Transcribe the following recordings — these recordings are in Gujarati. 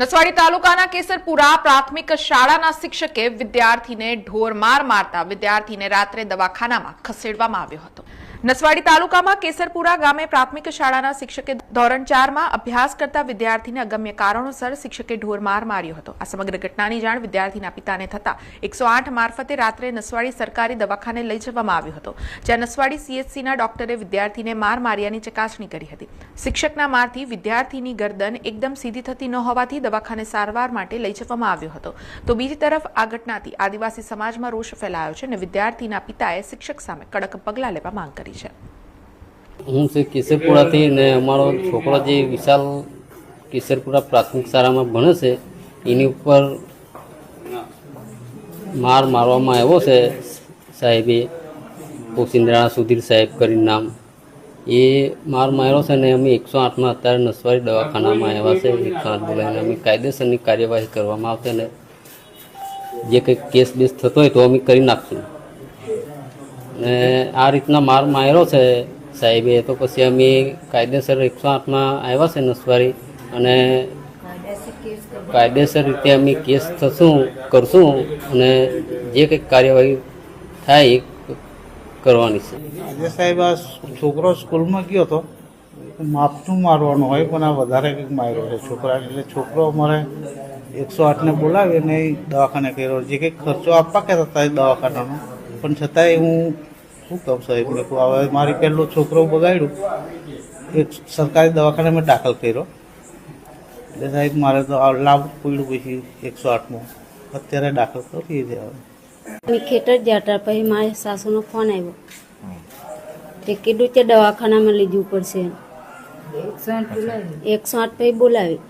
નસવાડી તાલુકાના કેસરપુરા પ્રાથમિક શાળાના શિક્ષકે વિદ્યાર્થીને ઢોરમાર મારતા વિદ્યાર્થીને રાત્રે દવાખાનામાં ખસેડવામાં આવ્યો હતો. નસવાડી તાલુકામાં કેસરપુરા ગામે પ્રાથમિક શાળાના શિક્ષકે ધોરણ ચારમાં અભ્યાસ કરતા વિદ્યાર્થીને અગમ્ય કારણોસર શિક્ષકે ઢોરમાર માર્યો હતો. આ સમગ્ર ઘટનાની જાણ વિદ્યાર્થીના પિતાને થતા એકસો આઠ મારફતે રાત્રે નસવાડી સરકારી દવાખાને લઈ જવામાં આવ્યો હતો, જ્યાં નસવાડી સીએચસીના ડોક્ટરે વિદ્યાર્થીને માર માર્યાની ચકાસણી કરી હતી. શિક્ષકના મારથી વિદ્યાર્થીની ગરદન એકદમ સીધી થતી ન હોવાથી દવાખાને સારવાર માટે લઈ જવામાં આવ્યો હતો. તો બીજી તરફ આ ઘટનાથી આદિવાસી સમાજમાં રોષ ફેલાયો છે અને વિદ્યાર્થીના પિતાએ શિક્ષક સામે કડક પગલાં લેવા માંગ કરી. છે. હું છે કેસરપુરાથી ને અમારો છોકરો જે વિશાલ કેસરપુરા પ્રાથમિક શાળામાં ભણે છે, એની ઉપર માર મારવામાં આવ્યો છે સાહેબે, પોસિંદ્રાણા સુધીર સાહેબ કરીને નામ. એ માર માર્યો છે ને અમે એકસો આઠમાં અત્યારે નસવારી દવાખાનામાં આવ્યા છે એકસો બોલાવીને અમે કાયદેસરની કાર્યવાહી કરવામાં આવશે ને, જે કંઈક કેસ બેસ થતો હોય તો અમે કરી નાખશું. ને આ રીતના માર માર્યો છે સાહેબે. તો પછી અમે કાયદેસર એકસો આઠમાં આવ્યા છે નસવારી અને કાયદેસર રીતે અમે કેસ થશું કરશું અને જે કંઈક કાર્યવાહી થાય એ કરવાની છે. આજે સાહેબ આ છોકરો સ્કૂલમાં ગયો હતો. માપનું મારવાનું હોય પણ આ વધારે કંઈક માર્યો છે. છોકરા એટલે છોકરો અમારે એકસો આઠને બોલાવી અને દવાખાને કર્યો. જે કંઈક ખર્ચો આપવા કહેતા હતા દવાખાનાનો. પણ છતાંય હું શું કહું સાહેબને કહું હવે મારી પહેલો છોકરો બગાડ્યું એક સરકારી દવાખાને મેં દાખલ કર્યો. એટલે સાહેબ મારે તો લાભ પડ્યું પછી એકસો આઠમાં. અત્યારે દાખલ કરીએ છીએ હવે. ખેતર જતા પછી મારા સાસુનો ફોન આવ્યો. તે કીધું છે દવાખાનામાં લઈ જવું પડશે. એકસો આઠ પછી બોલાવી.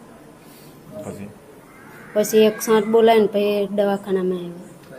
પછી એકસો આઠ બોલાવીને પછી દવાખાનામાં આવ્યો.